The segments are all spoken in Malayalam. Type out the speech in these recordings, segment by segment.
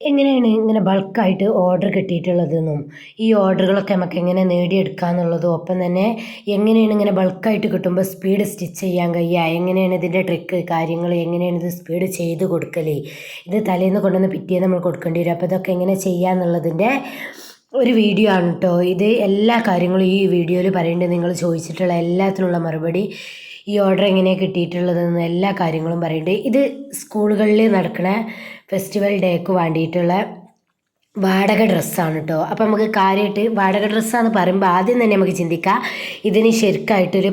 എങ്ങനെയാണ് ഇങ്ങനെ ബൾക്കായിട്ട് ഓർഡർ കിട്ടിയിട്ടുള്ളതെന്നും ഈ ഓർഡറുകളൊക്കെ നമുക്ക് എങ്ങനെ നേടിയെടുക്കാം എന്നുള്ളതും ഒപ്പം തന്നെ എങ്ങനെയാണ് ഇങ്ങനെ ബൾക്കായിട്ട് കിട്ടുമ്പോൾ സ്പീഡ് സ്റ്റിച്ച് ചെയ്യാൻ കഴിയുക എങ്ങനെയാണ് ഇതിന്റെ ട്രിക്ക് കാര്യങ്ങൾ എങ്ങനെയാണ് ഇത് സ്പീഡ് ചെയ്ത് കൊടുക്കൽ ഇത് തലേന്ന് കൊണ്ടുവന്ന് പിറ്റേന്ന് നമ്മൾ കൊടുക്കേണ്ടി വരും. അപ്പോൾ ഇതൊക്കെ എങ്ങനെ ചെയ്യുക എന്നുള്ളതിന്റെ ഒരു വീഡിയോ ആണ് കേട്ടോ ഇത് എല്ലാ കാര്യങ്ങളും ഈ വീഡിയോയിൽ പറയേണ്ടത് നിങ്ങൾ ചോദിച്ചിട്ടുള്ള എല്ലാത്തിനുള്ള മറുപടി ഈ ഓർഡർ എങ്ങനെയാണ് കിട്ടിയിട്ടുള്ളതെന്ന് എല്ലാ കാര്യങ്ങളും പറയുന്നുണ്ട്. ഇത് സ്കൂളുകളിൽ നടക്കുന്ന ഫെസ്റ്റിവൽ ഡേക്ക് വേണ്ടിയിട്ടുള്ള വാടക ഡ്രസ്സാണ് കേട്ടോ അപ്പം നമുക്ക് കാര്യമായിട്ട് വാടക ഡ്രസ്സാന്ന് പറയുമ്പോൾ ആദ്യം തന്നെ നമുക്ക് ചിന്തിക്കാം. ഇതിന് ശരിക്കായിട്ടൊരു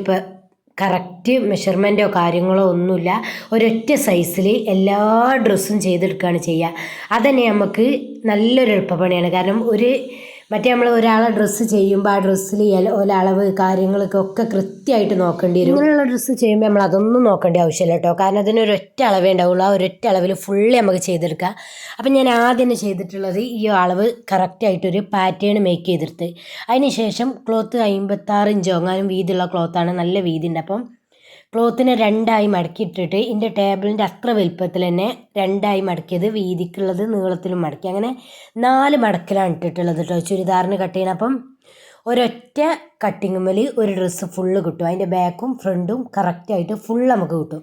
കറക്റ്റ് മെഷർമെന്റോ കാര്യങ്ങളോ ഒന്നുമില്ല. ഒരൊറ്റ സൈസിൽ എല്ലാ ഡ്രസ്സും ചെയ്തെടുക്കുകയാണ് ചെയ്യുക. അതന്നെ നമുക്ക് നല്ലൊരു എളുപ്പപ്പണിയാണ്. കാരണം ഒരു മറ്റേ നമ്മൾ ഒരാളെ ഡ്രസ്സ് ചെയ്യുമ്പോൾ ആ ഡ്രസ്സിൽ ഒരളവ് കാര്യങ്ങളൊക്കെ ഒക്കെ കൃത്യമായിട്ട് നോക്കേണ്ടി വരും. ഇങ്ങനെയുള്ള ഡ്രസ്സ് ചെയ്യുമ്പോൾ നമ്മൾ അതൊന്നും നോക്കേണ്ട ആവശ്യമില്ല കേട്ടോ. കാരണം അതിന് ഒരൊറ്റ അളവേ ഉണ്ടാവുള്ളൂ. ആ ഒരൊറ്റ അളവിൽ ഫുള്ളി നമുക്ക് ചെയ്തെടുക്കാം. അപ്പം ഞാൻ ആദ്യം ചെയ്തിട്ടുള്ളത് ഈ അളവ് കറക്റ്റായിട്ടൊരു പാറ്റേൺ മേക്ക് ചെയ്തെടുത്ത്. അതിന് ശേഷം ക്ലോത്ത് അമ്പത്താറ് ഇഞ്ചോ അങ്ങാനും വീതിയുള്ള ക്ലോത്താണ് നല്ല വീതി ഉണ്ട് അപ്പം ക്ലോത്തിനെ രണ്ടായി മടക്കിയിട്ടിട്ട് ഇതിന്റെ ടേബിളിന്റെ അത്ര വലിപ്പത്തിൽ തന്നെ രണ്ടായി മടക്കിയത് വീതിക്കുള്ളത് നീളത്തിലും മടക്കി. അങ്ങനെ നാല് മടക്കിലാണ് ഇട്ടിട്ടുള്ളത് കേട്ടോ ചുരിദാറിന് കട്ട് ചെയ്യണം അപ്പം ഒരൊറ്റ കട്ടിങ്ങുമ്മൽ ഒരു ഡ്രസ്സ് ഫുള്ള് കിട്ടും. അതിന്റെ ബാക്കും ഫ്രണ്ടും കറക്റ്റായിട്ട് ഫുൾ നമുക്ക് കിട്ടും.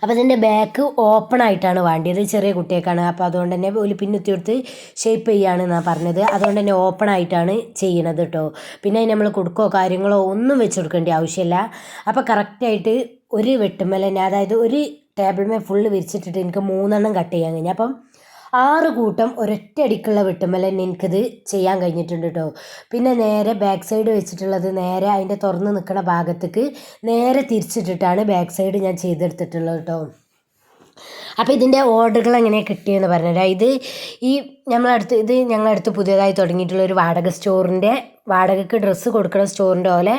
അപ്പോൾ ഇതിന്റെ ബാക്ക് ഓപ്പൺ ആയിട്ടാണ് വേണ്ടിയത്. ചെറിയ കുട്ടിയൊക്കെയാണ് അപ്പോൾ അതുകൊണ്ട് തന്നെ ഒരു പിന്നുത്തി കൊടുത്ത് ഷേപ്പ് ചെയ്യാണ് എന്നാണ് പറഞ്ഞത്. അതുകൊണ്ട് തന്നെ ഓപ്പൺ ആയിട്ടാണ് ചെയ്യണത് കേട്ടോ പിന്നെ നമ്മൾ കൊടുക്കോ കാര്യങ്ങളോ ഒന്നും വെച്ച് കൊടുക്കേണ്ട ആവശ്യമില്ല. അപ്പോൾ കറക്റ്റായിട്ട് ഒരു വെട്ടുമ്മൽ തന്നെ അതായത് ഒരു ടേബിൾ മേ ഫുള്ള് വിരിച്ചിട്ടിട്ട് എനിക്ക് മൂന്നെണ്ണം കട്ട് ചെയ്യാൻ കഴിഞ്ഞു. അപ്പം ആറ് കൂട്ടം ഒരൊറ്റ അടിക്കുള്ള വെട്ടുമല തന്നെ എനിക്കത് ചെയ്യാൻ കഴിഞ്ഞിട്ടുണ്ട് കേട്ടോ പിന്നെ നേരെ ബാക്ക് സൈഡ് വെച്ചിട്ടുള്ളത് നേരെ അതിന്റെ തുറന്ന് നിൽക്കുന്ന ഭാഗത്തേക്ക് നേരെ തിരിച്ചിട്ടിട്ടാണ് ബാക്ക് സൈഡ് ഞാൻ ചെയ്തെടുത്തിട്ടുള്ളത് കേട്ടോ അപ്പോൾ ഇതിന്റെ ഓർഡറുകൾ എങ്ങനെയാണ് കിട്ടിയെന്ന് പറഞ്ഞുതരാം. ഇത് ഈ നമ്മളടുത്ത് ഇത് ഞങ്ങളടുത്ത് പുതിയതായി തുടങ്ങിയിട്ടുള്ള ഒരു വാടക സ്റ്റോറിന്റെ വാടകയ്ക്ക് ഡ്രസ്സ് കൊടുക്കുന്ന സ്റ്റോറിന്റെ പോലെ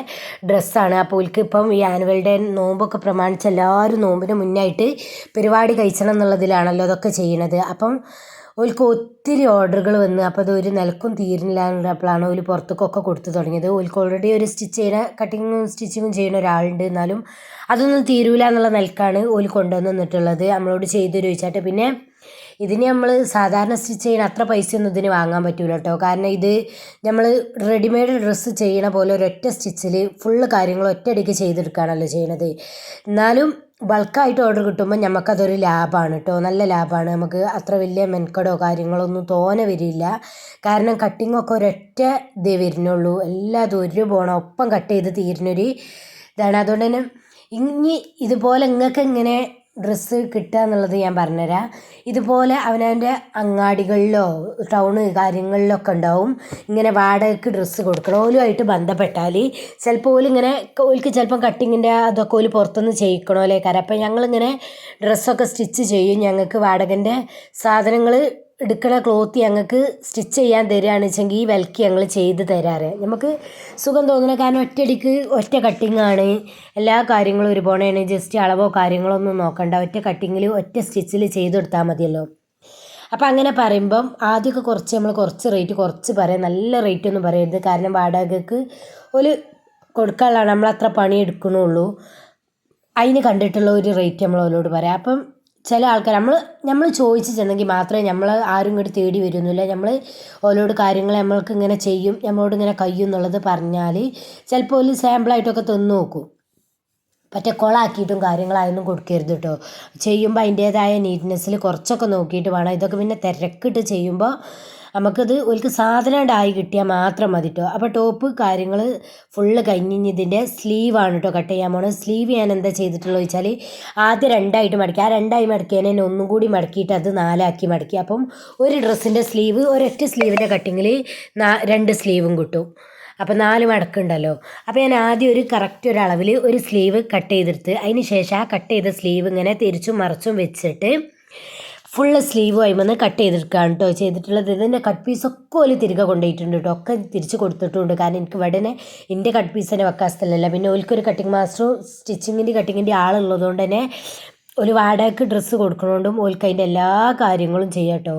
ഡ്രസ്സാണ് അപ്പോൾ ഓൽക്ക് ഇപ്പം ഈ ആനുവൽ ഡേ നോമ്പൊക്കെ പ്രമാണിച്ച് എല്ലാവരും നോമ്പിന് മുന്നായിട്ട് പരിപാടി കഴിച്ചണം എന്നുള്ളതിലാണല്ലോ അതൊക്കെ ചെയ്യണത്. അപ്പം ഓൽക്ക് ഒത്തിരി ഓർഡറുകൾ വന്ന് അപ്പോൾ അത് ഒരു നിലക്കും തീരുന്നില്ല എന്നുള്ളപ്പോഴാണ് ഓൽ പുറത്തേക്കൊക്കെ കൊടുത്തു തുടങ്ങിയത്. ഓൽക്ക് ഓൾറെഡി ഒരു സ്റ്റിച്ച് ചെയ്യുന്ന കട്ടിങ്ങും സ്റ്റിച്ചിങ്ങും ചെയ്യുന്ന ഒരാളുണ്ട്. എന്നാലും അതൊന്നും തീരൂല എന്നുള്ള നിലക്കാണ് ഓൽ കൊണ്ടുവന്നിട്ടുള്ളത് നമ്മളോട് ചെയ്തു ചോദിച്ചാട്ട്. പിന്നെ ഇതിന് നമ്മൾ സാധാരണ സ്റ്റിച്ച് ചെയ്യുന്ന അത്ര പൈസയൊന്നും ഇതിന് വാങ്ങാൻ പറ്റില്ല കേട്ടോ. കാരണം ഇത് നമ്മൾ റെഡിമെയ്ഡ് ഡ്രസ്സ് ചെയ്യണ പോലെ ഒരൊറ്റ സ്റ്റിച്ചിൽ ഫുള്ള് കാര്യങ്ങൾ ഒറ്റയടിക്ക് ചെയ്തെടുക്കുകയാണല്ലോ ചെയ്യണത്. എന്നാലും ബൾക്കായിട്ട് ഓർഡർ കിട്ടുമ്പോൾ നമുക്കതൊരു ലാഭമാണ് കേട്ടോ. നല്ല ലാഭമാണ് നമുക്ക് അത്ര വലിയ മെൻകടോ കാര്യങ്ങളൊന്നും തോനെ വരില്ല. കാരണം കട്ടിങ്ങൊക്കെ ഒരൊറ്റ ഇതേ വരുന്നുള്ളൂ. എല്ലാതും ഒരു പോണം. ഒപ്പം കട്ട് ചെയ്ത് തീരുന്നൊരു ഇതാണ്. അതുകൊണ്ട് തന്നെ ഇനി ഇതുപോലെ നിങ്ങൾക്ക് എങ്ങനെ ഡ്രസ്സ് കിട്ടുക എന്നുള്ളത് ഞാൻ പറഞ്ഞുതരാം. ഇതുപോലെ അവനവന്റെ അങ്ങാടികളിലോ ടൗണ് കാര്യങ്ങളിലൊക്കെ ഉണ്ടാവും. ഇങ്ങനെ വാടകയ്ക്ക് ഡ്രസ്സ് കൊടുക്കണം. ഓലുമായിട്ട് ബന്ധപ്പെട്ടാൽ ചിലപ്പോൾ ഓലിങ്ങനെ ഓൽക്ക് ചിലപ്പം കട്ടിങ്ങിന്റെ അതൊക്കെ ഓൽ പുറത്തുനിന്ന് ചെയ്യിക്കണമല്ലേ കാരണം അപ്പം ഞങ്ങളിങ്ങനെ ഡ്രസ്സൊക്കെ സ്റ്റിച്ച് ചെയ്യും. ഞങ്ങൾക്ക് വാടകന്റെ സാധനങ്ങൾ എടുക്കണ ക്ലോത്ത് ഞങ്ങൾക്ക് സ്റ്റിച്ച് ചെയ്യാൻ തരികയാണെന്ന് വെച്ചെങ്കിൽ ഈ വിലക്ക് ഞങ്ങൾ ചെയ്ത് തരാറ്. നമുക്ക് സുഖം തോന്നുന്നു കാരണം ഒറ്റയടിക്ക് ഒറ്റ കട്ടിങ്ങാണ് എല്ലാ കാര്യങ്ങളും ഒരുപോലെയാണ്. ജസ്റ്റ് അളവോ കാര്യങ്ങളോ ഒന്നും നോക്കണ്ട. ഒറ്റ കട്ടിങ്ങിൽ ഒറ്റ സ്റ്റിച്ചിൽ ചെയ്ത് കൊടുത്താൽ മതിയല്ലോ. അപ്പോൾ അങ്ങനെ പറയുമ്പം ആദ്യമൊക്കെ കുറച്ച് നമ്മൾ കുറച്ച് റേറ്റ് കുറച്ച് പറയാം. നല്ല റേറ്റ് ഒന്നും പറയരുത്. കാരണം വാടകയ്ക്ക് ഒരു കൊടുക്കാനുള്ളതാണ്. അത്ര പണി എടുക്കണുള്ളൂ. അതിന് കണ്ടിട്ടുള്ള ഒരു റേറ്റ് നമ്മൾ അവരോട് പറയാം. അപ്പം ചില ആൾക്കാർ നമ്മൾ നമ്മൾ ചോദിച്ച് ചെന്നെങ്കിൽ മാത്രമേ നമ്മൾ ആരും ഇങ്ങോട്ട് തേടി വരുന്നില്ല. നമ്മൾ ഓരോട് കാര്യങ്ങൾ നമ്മൾക്ക് ഇങ്ങനെ ചെയ്യും നമ്മളോട് ഇങ്ങനെ കഴിയും എന്നുള്ളത് പറഞ്ഞാൽ ചിലപ്പോൾ ഒരു സാമ്പിളായിട്ടൊക്കെ തന്നു നോക്കും. മറ്റേ കൊളാക്കിയിട്ടും കാര്യങ്ങളായൊന്നും കൊടുക്കരുത് കേട്ടോ. ചെയ്യുമ്പോൾ അതിന്റേതായ നീറ്റ്നെസ്സിൽ കുറച്ചൊക്കെ നോക്കിയിട്ട് വേണം. ഇതൊക്കെ പിന്നെ തിരക്കിട്ട് ചെയ്യുമ്പോൾ നമുക്കത് ഒരിക്കൽ സാധനം ഡായി കിട്ടിയാൽ മാത്രം മതി കേട്ടോ അപ്പോൾ ടോപ്പ് കാര്യങ്ങൾ ഫുള്ള് കഴിഞ്ഞ് ഇതിന്റെ സ്ലീവാണ് കേട്ടോ കട്ട് ചെയ്യാൻ പോണത്. സ്ലീവ് ഞാൻ എന്താ ചെയ്തിട്ടുള്ളത് വെച്ചാൽ ആദ്യം രണ്ടായിട്ട് മടക്കി. ആ രണ്ടായി മടക്കിയതിനെ ഒന്നും കൂടി മടക്കിയിട്ട് അത് നാലാക്കി മടക്കി. അപ്പം ഒരു ഡ്രസ്സിന്റെ സ്ലീവ് ഒരൊറ്റ സ്ലീവിന്റെ കട്ടിങ്ങിൽ രണ്ട് സ്ലീവും കിട്ടും. അപ്പോൾ നാല് മടക്കുണ്ടല്ലോ അപ്പോൾ ഞാൻ ആദ്യം ഒരു കറക്റ്റ് ഒരു അളവിൽ ഒരു സ്ലീവ് കട്ട് ചെയ്തെടുത്ത് അതിന് ശേഷം ആ കട്ട് ചെയ്ത സ്ലീവ് ഇങ്ങനെ തിരിച്ചും മറിച്ചും വെച്ചിട്ട് ഫുള്ള് സ്ലീവ് വന്ന് കട്ട് ചെയ്തെടുക്കുകയാണ് കേട്ടോ ചെയ്തിട്ടുള്ളത്. ഇതിന്റെ കട്ട് പീസൊക്കെ ഓൽ തിരികെ കൊണ്ടുപോയിട്ടുണ്ട് കേട്ടോ ഒക്കെ തിരിച്ച് കൊടുത്തിട്ടുണ്ട്. കാരണം എനിക്ക് ഇവിടെ എന്റെ കട്ട് പീസ് തന്നെ വെക്കാൻ സ്ഥലമല്ല. പിന്നെ ഓൽക്കൊരു കട്ടിങ് മാസ്റ്ററും സ്റ്റിച്ചിങ്ങിന്റെ കട്ടിങ്ങിന്റെ ആളുള്ളതുകൊണ്ട് തന്നെ ഒരു വാടകയ്ക്ക് ഡ്രസ്സ് കൊടുക്കണോണ്ടും ഓൽക്ക് അതിന്റെ എല്ലാ കാര്യങ്ങളും ചെയ്യാം കേട്ടോ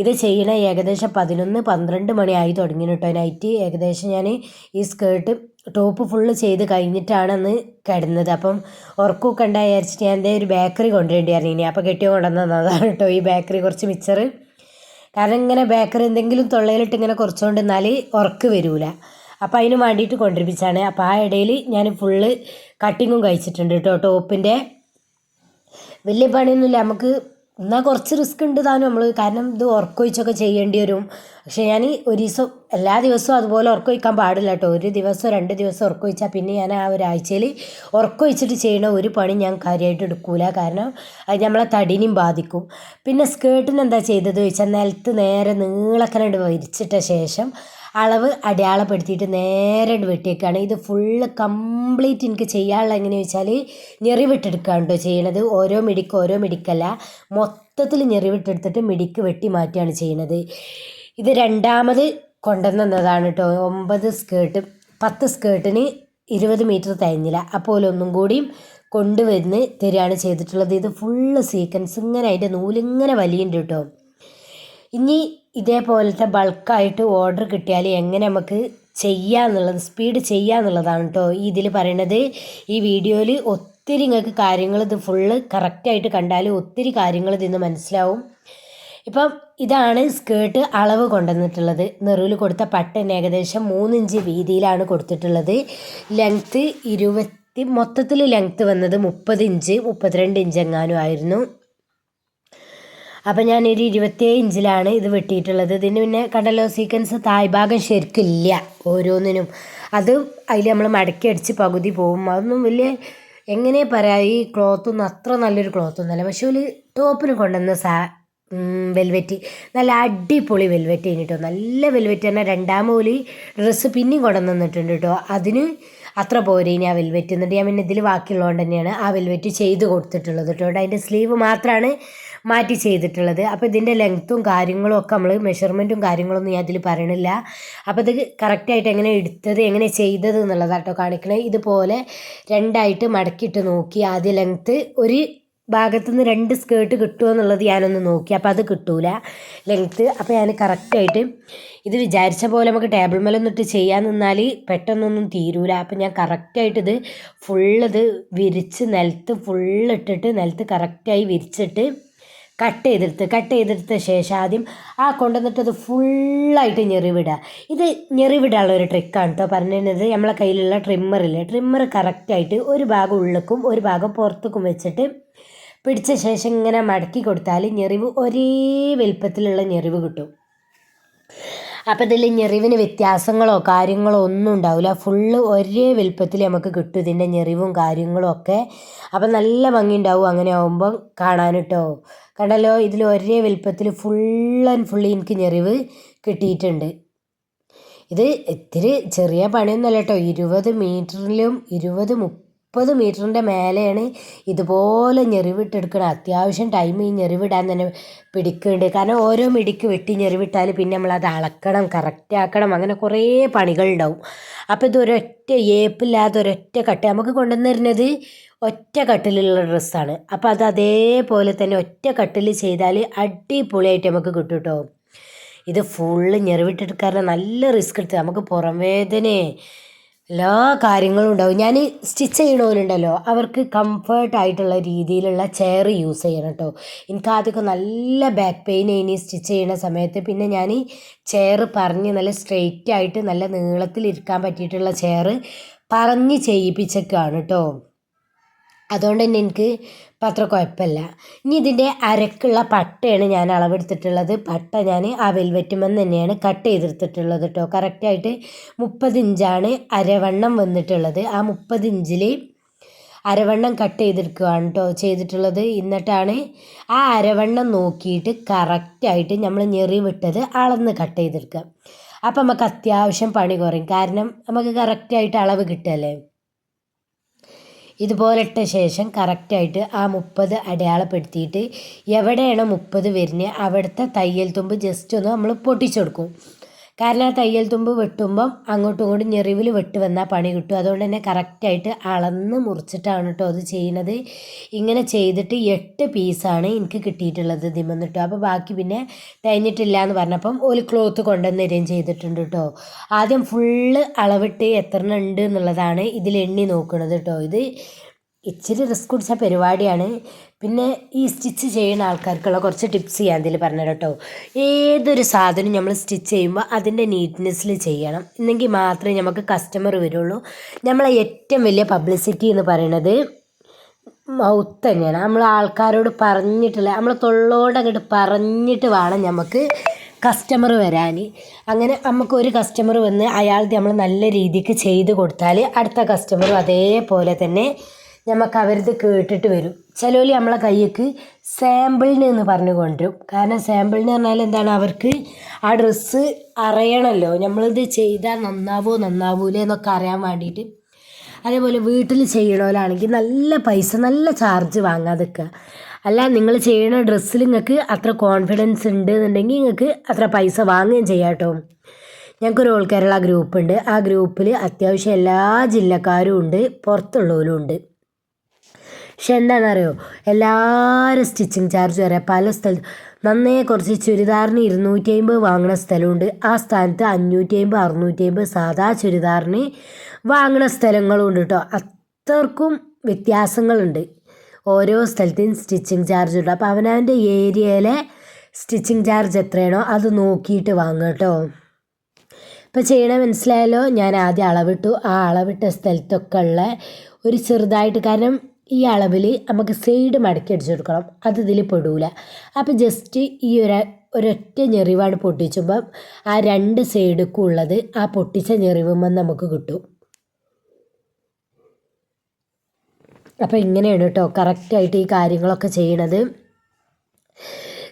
ഇത് ചെയ്യണ ഏകദേശം പതിനൊന്ന് പന്ത്രണ്ട് തുടങ്ങി കേട്ടോ നൈറ്റ് ഏകദേശം ഞാൻ ഈ സ്കേർട്ട് ടോപ്പ് ഫുള്ള് ചെയ്ത് കഴിഞ്ഞിട്ടാണ് അന്ന് കിടന്നത് അപ്പം ഉറക്കമൊക്കെ ഉണ്ടായി വിചാരിച്ചിട്ട് ഞാൻ എന്റെ ഒരു ബേക്കറി കൊണ്ടുവരേണ്ടിയായിരുന്നു ഇനി. അപ്പോൾ കെട്ടിയോ കൊണ്ടുവന്നതാണ് കേട്ടോ ഈ ബേക്കറി കുറച്ച് മിച്ചറ്. കാരണം ഇങ്ങനെ ബേക്കറി എന്തെങ്കിലും തൊള്ളയിലിട്ട് ഇങ്ങനെ കുറച്ചുകൊണ്ട് എന്നാൽ ഉറക്ക് വരില്ല അപ്പോൾ അതിന് വേണ്ടിയിട്ട് കൊണ്ടിരിപ്പിച്ചാണ് അപ്പോൾ ആ ഇടയിൽ ഞാൻ ഫുള്ള് കട്ടിങ്ങും കഴിച്ചിട്ടുണ്ട് കേട്ടോ. ടോപ്പിന്റെ വലിയ പണിയൊന്നുമില്ല. നമുക്ക് എന്നാൽ കുറച്ച് റിസ്ക് ഉണ്ട് താനും നമ്മൾ കാരണം ഇത് ഉറക്കൊഴിച്ചൊക്കെ ചെയ്യേണ്ടി വരും പക്ഷേ ഞാൻ ഒരു ദിവസം എല്ലാ ദിവസവും അതുപോലെ ഉറക്കൊഴിക്കാൻ പാടില്ല കേട്ടോ ഒരു ദിവസം രണ്ട് ദിവസം ഉറക്കൊഴിച്ചാൽ പിന്നെ ഞാൻ ആ ഒരാഴ്ചയിൽ ഉറക്കൊഴിച്ചിട്ട് ചെയ്യണ ഒരു പണി ഞാൻ കാര്യമായിട്ട് എടുക്കൂല. കാരണം അത് നമ്മളെ തടിനെയും ബാധിക്കും. പിന്നെ സ്കേർട്ടിന് എന്താ ചെയ്തത് ചോദിച്ചാൽ നിലത്ത് നേരെ നീളക്കനണ്ട് വിരിച്ചിട്ട ശേഷം അളവ് അടയാളപ്പെടുത്തിയിട്ട് നേരെ വെട്ടിയേക്കാണ്. ഇത് ഫുള്ള് കംപ്ലീറ്റ് എനിക്ക് ചെയ്യാനുള്ള എങ്ങനെയാണെന്ന് വെച്ചാൽ ഞെറിവിട്ടെടുക്കുകയാണ് കേട്ടോ ചെയ്യണത്. ഓരോ മിടിക്ക് ഓരോ മിടിക്കല്ല. മൊത്തത്തിൽ ഞെറിവിട്ടെടുത്തിട്ട് മിടിക്ക് വെട്ടി മാറ്റുകയാണ് ചെയ്യണത്. ഇത് രണ്ടാമത് കൊണ്ടുവന്നതാണ് കേട്ടോ ഒമ്പത് സ്കേർട്ട് പത്ത് സ്കേർട്ടിന് ഇരുപത് മീറ്റർ തയ്ഞ്ഞില്ല അപ്പോൾ ഒന്നും കൂടിയും കൊണ്ടുവന്ന് തരികയാണ് ചെയ്തിട്ടുള്ളത്. ഇത് ഫുള്ള് സീക്വൻസ് ഇങ്ങനെ അതിന്റെ നൂലിങ്ങനെ വലിയുണ്ട് കേട്ടോ ഇനി ഇതേപോലത്തെ ബൾക്കായിട്ട് ഓർഡർ കിട്ടിയാൽ എങ്ങനെ നമുക്ക് ചെയ്യാന്നുള്ളത് സ്പീഡ് ചെയ്യാന്നുള്ളതാണ് കേട്ടോ ഈ ഇതിൽ പറയണത്. ഈ വീഡിയോയിൽ ഒത്തിരി നിങ്ങൾക്ക് കാര്യങ്ങൾ ഇത് ഫുള്ള് കറക്റ്റായിട്ട് കണ്ടാൽ ഒത്തിരി കാര്യങ്ങൾ ഇതിന്ന് മനസ്സിലാവും. ഇപ്പം ഇതാണ് സ്കേർട്ട് അളവ് കൊണ്ടുവന്നിട്ടുള്ളത്. നെറുവിൽ കൊടുത്ത പട്ടൻ ഏകദേശം മൂന്നിഞ്ച് വീതിയിലാണ് കൊടുത്തിട്ടുള്ളത്. ലെങ്ത്ത് ഇരുപത്തി മൊത്തത്തിൽ ലെങ്ത്ത് വന്നത് മുപ്പത് ഇഞ്ച് മുപ്പത്തിരണ്ട് ഇഞ്ച് എങ്ങാനും ആയിരുന്നു. അപ്പം ഞാനൊരു ഇരുപത്തിയേഴ് ഇഞ്ചിലാണ് ഇത് വെട്ടിയിട്ടുള്ളത്. ഇതിന് പിന്നെ കണ്ടല്ലോ സീക്വൻസ് തായ്ഭാഗം ശരിക്കില്ല ഓരോന്നിനും. അത് അതിൽ നമ്മൾ മടക്കി അടിച്ച് പകുതി പോകും അതൊന്നും വലിയ എങ്ങനെ പറയാം ഈ ക്ലോത്തൊന്നും അത്ര നല്ലൊരു ക്ലോത്തൊന്നുമല്ല പക്ഷെ ഒരു ടോപ്പിന് കൊണ്ടുവന്ന സാ വെൽവെറ്റി നല്ല അടിപൊളി വെൽവെറ്റ് കഴിഞ്ഞിട്ടോ നല്ല വെൽവെറ്റ് തന്നെ. രണ്ടാമൂലി ഡ്രസ്സ് പിന്നെയും കൊണ്ടുവന്നിട്ടുണ്ട് കേട്ടോ. അതിന് അത്ര പോരെ ഇനി ആ വെൽവെറ്റ് എന്നിട്ട് ഞാൻ പിന്നെ ഇതിൽ ബാക്കിയുള്ളതുകൊണ്ട് തന്നെയാണ് ആ വെൽവെറ്റ് ചെയ്ത് കൊടുത്തിട്ടുള്ളത് കേട്ടോ. അതിന്റെ സ്ലീവ് മാത്രമാണ് മാറ്റി ചെയ്തിട്ടുള്ളത്. അപ്പോൾ ഇതിന്റെ ലെങ്ത്തും കാര്യങ്ങളും ഒക്കെ നമ്മൾ മെഷർമെന്റും കാര്യങ്ങളൊന്നും ഞാൻ അതിൽ പറയണില്ല. അപ്പോൾ ഇത് കറക്റ്റായിട്ട് എങ്ങനെ എടുത്തത് എങ്ങനെ ചെയ്തത് എന്നുള്ളത് കേട്ടോ കാണിക്കണേ. ഇതുപോലെ രണ്ടായിട്ട് മടക്കിയിട്ട് നോക്കി. ആദ്യ ലെങ്ത്ത് ഒരു ഭാഗത്തുനിന്ന് രണ്ട് സ്കേർട്ട് കിട്ടുമോ എന്നുള്ളത് ഞാനൊന്ന് നോക്കി. അപ്പോൾ അത് കിട്ടൂല ലെങ്ത്ത് അപ്പോൾ ഞാൻ കറക്റ്റായിട്ട് ഇത് വിചാരിച്ച പോലെ നമുക്ക് ടേബിൾ മേലൊന്നിട്ട് ചെയ്യാൻ നിന്നാൽ പെട്ടെന്നൊന്നും തീരൂല. അപ്പോൾ ഞാൻ കറക്റ്റായിട്ട് ഇത് ഫുള്ളത് വിരിച്ച് നിലത്ത് ഫുള്ള് ഇട്ടിട്ട് നിലത്ത് കറക്റ്റായി വിരിച്ചിട്ട് കട്ട് ചെയ്തെടുത്ത് കട്ട് ചെയ്തെടുത്ത ശേഷം ആദ്യം ആ കൊണ്ടുവന്നിട്ട് അത് ഫുള്ളായിട്ട് ഞെറിവിടുക ഇത് ഞെറിവിടാനുള്ള ഒരു ട്രിക്കാണ് കേട്ടോ പറഞ്ഞിരുന്നത്. നമ്മളെ കയ്യിലുള്ള ട്രിമ്മറില്ലേ ട്രിമ്മർ കറക്റ്റായിട്ട് ഒരു ഭാഗം ഉള്ളിക്കും ഒരു ഭാഗം പുറത്തേക്കും വെച്ചിട്ട് പിടിച്ച ശേഷം ഇങ്ങനെ മടക്കി കൊടുത്താൽ ഞെറിവ് ഒരേ വലിപ്പത്തിലുള്ള ഞെറിവ് കിട്ടും. അപ്പം ഇതിൽ ഞെറിവിന് വ്യത്യാസങ്ങളോ കാര്യങ്ങളോ ഒന്നും ഉണ്ടാവില്ല ഫുള്ള് ഒരേ വലുപ്പത്തിൽ നമുക്ക് കിട്ടും ഇതിന്റെ ഞെറിവും കാര്യങ്ങളും ഒക്കെ. അപ്പം നല്ല ഭംഗി ഉണ്ടാവും അങ്ങനെ ആകുമ്പം കാണാൻ കേട്ടോ കണ്ടല്ലോ ഇതിൽ ഒരേ വലുപ്പത്തിൽ ഫുൾ ആൻഡ് ഫുള്ളി എനിക്ക് ഞെറിവ് കിട്ടിയിട്ടുണ്ട്. ഇത് ഇത്തിരി ചെറിയ പണിയൊന്നുമല്ല കേട്ടോ. ഇരുപത് മീറ്ററിലും ഇരുപത് മുപ്പത് മീറ്ററിന്റെ മേലെയാണ് ഇതുപോലെ ഞെറിവിട്ടെടുക്കണം. അത്യാവശ്യം ടൈം ഈ ഞെറിവിടാൻ തന്നെ പിടിക്കുന്നുണ്ട്. കാരണം ഓരോ മിടിക്ക് വെട്ടി ഞെറിവിട്ടാൽ പിന്നെ നമ്മളത് അളക്കണം കറക്റ്റാക്കണം അങ്ങനെ കുറേ പണികളുണ്ടാവും. അപ്പോൾ ഇത് ഒരൊറ്റ ഏപ്പില്ലാതെ ഒരൊറ്റ കട്ട് നമുക്ക് കൊണ്ടുവന്ന് തരുന്നത് ഒറ്റ കട്ടിലുള്ള ഡ്രസ്സാണ് അപ്പോൾ അത് അതേപോലെ തന്നെ ഒറ്റ കട്ടിൽ ചെയ്താൽ അടിപൊളിയായിട്ട് നമുക്ക് കിട്ടും കേട്ടോ. ഇത് ഫുള്ള് ഞെറിവിട്ടെടുക്കാറ് നല്ല റിസ്ക് എടുത്ത് നമുക്ക് പുറം വേദനയെ എല്ലാ കാര്യങ്ങളും ഉണ്ടാവും. ഞാൻ സ്റ്റിച്ച് ചെയ്യണവരുണ്ടല്ലോ അവർക്ക് കംഫർട്ടായിട്ടുള്ള രീതിയിലുള്ള ചെയർ യൂസ് ചെയ്യണം കേട്ടോ എനിക്ക് ആദ്യമൊക്കെ നല്ല ബാക്ക് പെയിൻ ഇനി സ്റ്റിച്ച് ചെയ്യുന്ന സമയത്ത് പിന്നെ ഞാൻ ചെയർ പറഞ്ഞ് നല്ല സ്ട്രെയിറ്റ് ആയിട്ട് നല്ല നീളത്തിൽ ഇരിക്കാൻ പറ്റിയിട്ടുള്ള ചെയർ പറഞ്ഞ് ചെയ്യിപ്പിച്ചൊക്കെയാണ് കേട്ടോ അതുകൊണ്ട് തന്നെ എനിക്ക് ഇപ്പം അത്ര കുഴപ്പമില്ല. ഇനി ഇതിന്റെ അരക്കുള്ള പട്ടയാണ് ഞാൻ അളവെടുത്തിട്ടുള്ളത്. പട്ട ഞാൻ ആ വെൽവെറ്റുമെന്ന് തന്നെയാണ് കട്ട് ചെയ്തെടുത്തിട്ടുള്ളത് കേട്ടോ. കറക്റ്റായിട്ട് മുപ്പത് ഇഞ്ചാണ് അരവണ്ണം വന്നിട്ടുള്ളത്. ആ മുപ്പത് ഇഞ്ചിൽ അരവണ്ണം കട്ട് ചെയ്തെടുക്കുകയാണ് കേട്ടോ ചെയ്തിട്ടുള്ളത്. എന്നിട്ടാണ് ആ അരവണ്ണം നോക്കിയിട്ട് കറക്റ്റായിട്ട് നമ്മൾ ഞെറി വിട്ടത് അളന്ന് കട്ട് ചെയ്തെടുക്കുക. അപ്പം നമുക്ക് അത്യാവശ്യം പണി കുറയും. കാരണം നമുക്ക് കറക്റ്റായിട്ട് അളവ് കിട്ടുമല്ലേ ഇതുപോലെ ഇട്ട ശേഷം കറക്റ്റായിട്ട് ആ മുപ്പത് അടയാളപ്പെടുത്തിയിട്ട് എവിടെയാണ് മുപ്പത് വരുന്നത് അവിടുത്തെ തയ്യൽ തുമ്പ് ജസ്റ്റ് ഒന്ന് നമ്മൾ പൊട്ടിച്ചു കൊടുക്കും കാരണം ആ തയ്യൽ തുമ്പ് വെട്ടുമ്പം അങ്ങോട്ടും ഇങ്ങോട്ടും ഞെറിവിൽ വെട്ട് വന്നാൽ പണി കിട്ടും. അതുകൊണ്ട് തന്നെ കറക്റ്റായിട്ട് അളന്ന് മുറിച്ചിട്ടാണ് കേട്ടോ അത് ചെയ്യുന്നത്. ഇങ്ങനെ ചെയ്തിട്ട് എട്ട് പീസാണ് എനിക്ക് കിട്ടിയിട്ടുള്ളത് ഇതിമെന്ന് കേട്ടോ അപ്പോൾ ബാക്കി പിന്നെ തേഞ്ഞിട്ടില്ല എന്ന് പറഞ്ഞപ്പം ഒരു ക്ലോത്ത് കൊണ്ടുവന്ന് തരികയും ചെയ്തിട്ടുണ്ട് കേട്ടോ ആദ്യം ഫുള്ള് അളവിട്ട് എത്ര ഉണ്ട് എന്നുള്ളതാണ് ഇതിൽ എണ്ണി നോക്കുന്നത് കേട്ടോ ഇത് ഇച്ചിരി റിസ്ക് പിടിച്ച പരിപാടിയാണ്. പിന്നെ ഈ സ്റ്റിച്ച് ചെയ്യുന്ന ആൾക്കാർക്കുള്ള കുറച്ച് ടിപ്സ് ഞാൻ ഇതിൽ പറഞ്ഞു കേട്ടോ. ഏതൊരു സാധനം നമ്മൾ സ്റ്റിച്ച് ചെയ്യുമ്പോൾ അതിന്റെ നീറ്റ്നെസ്സിൽ ചെയ്യണം. എന്നെങ്കിൽ മാത്രമേ നമുക്ക് കസ്റ്റമർ വരുള്ളൂ. നമ്മളെ ഏറ്റവും വലിയ പബ്ലിസിറ്റി എന്ന് പറയുന്നത് മൗത്ത് തന്നെയാണ്. നമ്മൾ ആൾക്കാരോട് പറഞ്ഞിട്ടില്ല. നമ്മൾ തൊള്ളോട് അങ്ങോട്ട് പറഞ്ഞിട്ട് വേണം നമുക്ക് കസ്റ്റമർ വരാൻ. അങ്ങനെ നമുക്ക് ഒരു കസ്റ്റമർ വന്ന് അയാൾ നമ്മൾ നല്ല രീതിക്ക് ചെയ്ത് കൊടുത്താൽ അടുത്ത കസ്റ്റമറും അതേപോലെ തന്നെ നമുക്ക് അവരത് കേട്ടിട്ട് വരും. ചിലവർ നമ്മളെ കയ്യക്ക് സാമ്പിളിന് എന്ന് പറഞ്ഞു കൊണ്ടുവരും. കാരണം സാമ്പിളിന് പറഞ്ഞാൽ എന്താണ്? അവർക്ക് ആ ഡ്രസ്സ് അറിയണമല്ലോ നമ്മളിത് ചെയ്താൽ നന്നാവോ നന്നാവൂലേ എന്നൊക്കെ അറിയാൻ വേണ്ടിയിട്ട്. അതേപോലെ വീട്ടിൽ ചെയ്യണോലാണെങ്കിൽ നല്ല പൈസ നല്ല ചാർജ് വാങ്ങാതിരിക്കുക അല്ല നിങ്ങൾ ചെയ്യണ ഡ്രസ്സിൽ നിങ്ങൾക്ക് അത്ര കോൺഫിഡൻസ് ഉണ്ട് എന്നുണ്ടെങ്കിൽ നിങ്ങൾക്ക് അത്ര പൈസ വാങ്ങുകയും ചെയ്യാം കേട്ടോ ഞങ്ങൾക്കൊരു ഓൾ കേരള ഗ്രൂപ്പ് ഉണ്ട്. ആ ഗ്രൂപ്പിൽ അത്യാവശ്യം എല്ലാ ജില്ലക്കാരും ഉണ്ട് പുറത്തുള്ളവരും ഉണ്ട്. പക്ഷെ എന്താണെന്നറിയോ? എല്ലാവരും സ്റ്റിച്ചിങ് ചാർജ് വരെ പല സ്ഥലത്ത് നന്നേ കുറച്ച് ചുരിദാറിന് ഇരുന്നൂറ്റി അമ്പത് വാങ്ങണ സ്ഥലമുണ്ട്. ആ സ്ഥാനത്ത് അഞ്ഞൂറ്റി അമ്പത് അറുന്നൂറ്റി അമ്പത് സാധാ ചുരിദാറിന് വാങ്ങണ സ്ഥലങ്ങളുണ്ട് കേട്ടോ അത്രക്കും വ്യത്യാസങ്ങളുണ്ട്. ഓരോ സ്ഥലത്തെയും സ്റ്റിച്ചിങ് ചാർജ് ഉണ്ട്. അപ്പോൾ അവനവന്റെ ഏരിയയിലെ സ്റ്റിച്ചിങ് ചാർജ് എത്രയാണോ അത് നോക്കിയിട്ട് വാങ്ങുക കേട്ടോ ഇപ്പോൾ ചെയ്യണ മനസ്സിലായല്ലോ? ഞാൻ ആദ്യം അളവിട്ടു. ആ അളവിട്ട സ്ഥലത്തൊക്കെ ഉള്ള ഒരു ചെറുതായിട്ട് കാരണം ഈ അളവിൽ നമുക്ക് സൈഡ് മടക്കി അടിച്ചു കൊടുക്കണം. അത് ഇതിൽ പെടൂല. അപ്പോൾ ജസ്റ്റ് ഈ ഒരു ഒരൊറ്റ ഞെറിവാണ് പൊട്ടിച്ചുമ്പം ആ രണ്ട് സൈഡുക്കും ഉള്ളത് ആ പൊട്ടിച്ച ഞെറിവുമ്പം നമുക്ക് കിട്ടും. അപ്പോൾ ഇങ്ങനെയാണ് കേട്ടോ കറക്റ്റായിട്ട് ഈ കാര്യങ്ങളൊക്കെ ചെയ്യണത്.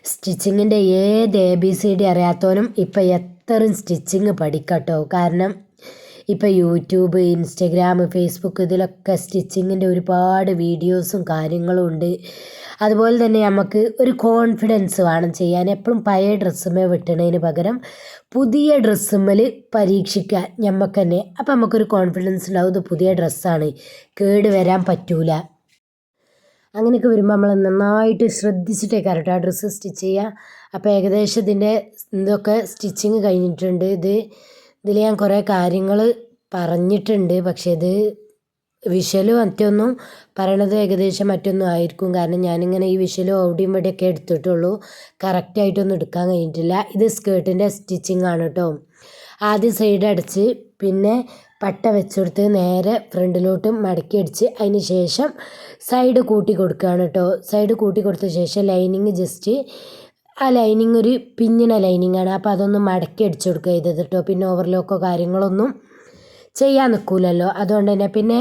സ്റ്റിച്ചിങ്ങിന്റെ ഏത് എ ബി സി ഡി അറിയാത്തവനും ഇപ്പം എത്രയും സ്റ്റിച്ചിങ് പഠിക്കട്ടോ കാരണം ഇപ്പോൾ യൂട്യൂബ് ഇൻസ്റ്റഗ്രാം ഫേസ്ബുക്ക് ഇതിലൊക്കെ സ്റ്റിച്ചിങ്ങിന്റെ ഒരുപാട് വീഡിയോസും കാര്യങ്ങളും ഉണ്ട്. അതുപോലെ തന്നെ നമുക്ക് ഒരു കോൺഫിഡൻസ് വേണം ചെയ്യാൻ. എപ്പോഴും പഴയ ഡ്രസ്സുമേ വെട്ടണതിന് പകരം പുതിയ ഡ്രസ്സുമ്മൽ പരീക്ഷിക്കുക ഞമ്മക്ക് തന്നെ അപ്പം നമുക്കൊരു കോൺഫിഡൻസ് ഉണ്ടാവും ഇത് പുതിയ ഡ്രസ്സാണ് കേട് വരാൻ പറ്റൂല. അങ്ങനെയൊക്കെ വരുമ്പോൾ നമ്മൾ നന്നായിട്ട് ശ്രദ്ധിച്ചിട്ടേ കറക്റ്റ് ആ ഡ്രസ്സ് സ്റ്റിച്ച് ചെയ്യുക അപ്പോൾ ഏകദേശം ഇതിന്റെ ഇതൊക്കെ സ്റ്റിച്ചിങ് കഴിഞ്ഞിട്ടുണ്ട് ഇത്. ഇതിൽ ഞാൻ കുറേ കാര്യങ്ങൾ പറഞ്ഞിട്ടുണ്ട്. പക്ഷേ ഇത് വിഷലും മറ്റൊന്നും പറയണത് ഏകദേശം മറ്റൊന്നും ആയിരിക്കും. കാരണം ഞാനിങ്ങനെ ഈ വിഷലും ഓടിയും ഇവിടെയൊക്കെ എടുത്തിട്ടുള്ളൂ. കറക്റ്റായിട്ടൊന്നും എടുക്കാൻ കഴിഞ്ഞിട്ടില്ല. ഇത് സ്കേർട്ടിന്റെ സ്റ്റിച്ചിങ് ആണ് കേട്ടോ. ആദ്യം സൈഡ് അടിച്ച് പിന്നെ പട്ട വെച്ചെടുത്ത് നേരെ ഫ്രണ്ടിലോട്ട് മടക്കി അടിച്ച് അതിന് ശേഷം സൈഡ് കൂട്ടി കൊടുക്കുകയാണ് കേട്ടോ. സൈഡ് കൂട്ടി കൊടുത്ത ശേഷം ലൈനിങ് ജസ്റ്റ് ആ ലൈനിങ് ഒരു പിന്നിന ലൈനിങ് ആണ്. അപ്പോൾ അതൊന്ന് മടക്കി അടിച്ചു കൊടുക്കുക ചെയ്തത് കേട്ടോ പിന്നെ ഓവർലോക്കോ കാര്യങ്ങളൊന്നും ചെയ്യാൻ നിൽക്കില്ലല്ലോ അതുകൊണ്ട് തന്നെ പിന്നെ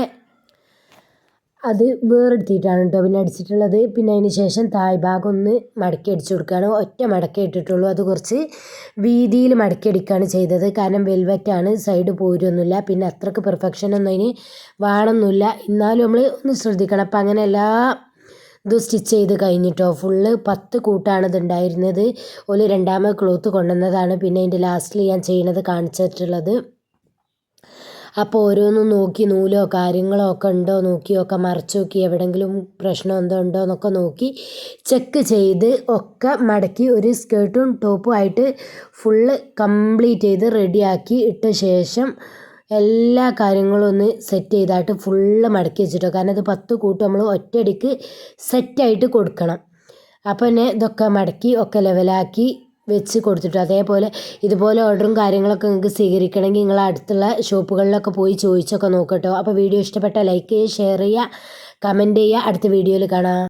അത് വേറെടുത്തിട്ടാണ് കേട്ടോ പിന്നെ അടിച്ചിട്ടുള്ളത് പിന്നെ അതിന് ശേഷം തായ് ഭാഗം ഒന്ന് മടക്കി അടിച്ചു കൊടുക്കുകയാണ്. ഒറ്റ മടക്കി ഇട്ടിട്ടുള്ളൂ. അത് കുറച്ച് വീതിയിൽ മടക്കി അടിക്കുകയാണ് ചെയ്തത്. കാരണം വെൽവെറ്റാണ് സൈഡ് പോരൊന്നുമില്ല. പിന്നെ അത്രയ്ക്ക് പെർഫെക്ഷനൊന്നും അതിന് വേണമെന്നില്ല. എന്നാലും നമ്മൾ ഒന്ന് ശ്രദ്ധിക്കണം. അപ്പം അങ്ങനെ എല്ലാ ഇത് സ്റ്റിച്ച് ചെയ്ത് കഴിഞ്ഞിട്ടോ. ഫുള്ള് പത്ത് കൂട്ടാണ് ഇത് ഉണ്ടായിരുന്നത് ഒരു രണ്ടാമത് ക്ലോത്ത് കൊണ്ടുവന്നതാണ്. പിന്നെ അതിന്റെ ലാസ്റ്റിൽ ഞാൻ ചെയ്യണത് കാണിച്ചിട്ടുള്ളത്. അപ്പോൾ ഓരോന്നും നോക്കി നൂലോ കാര്യങ്ങളോ ഒക്കെ ഉണ്ടോ നോക്കിയൊക്കെ മറച്ച് നോക്കി എവിടെങ്കിലും പ്രശ്നം എന്തോ ഉണ്ടോ എന്നൊക്കെ നോക്കി ചെക്ക് ചെയ്ത് ഒക്കെ മടക്കി ഒരു സ്കേർട്ടും ടോപ്പും ആയിട്ട് ഫുള്ള് കംപ്ലീറ്റ് ചെയ്ത് റെഡിയാക്കി ഇട്ട ശേഷം എല്ലാ കാര്യങ്ങളും ഒന്ന് സെറ്റ് ചെയ്തായിട്ട് ഫുള്ള് മടക്കി വെച്ചിട്ടോ. കാരണം അത് പത്ത് കൂട്ട് നമ്മൾ ഒറ്റയടിക്ക് സെറ്റായിട്ട് കൊടുക്കണം. അപ്പോൾ തന്നെ ഇതൊക്കെ മടക്കി ഒക്കെ ലെവലാക്കി വെച്ച് കൊടുത്തിട്ടു. അതേപോലെ ഇതുപോലെ ഓർഡറും കാര്യങ്ങളൊക്കെ നിങ്ങൾക്ക് സ്വീകരിക്കണമെങ്കിൽ നിങ്ങൾ അടുത്തുള്ള ഷോപ്പുകളിലൊക്കെ പോയി ചോദിച്ചൊക്കെ നോക്കട്ടോ. അപ്പോൾ വീഡിയോ ഇഷ്ടപ്പെട്ടാൽ ലൈക്ക് ചെയ്യുക ഷെയർ ചെയ്യുക കമന്റ് ചെയ്യുക. അടുത്ത വീഡിയോയിൽ കാണാം.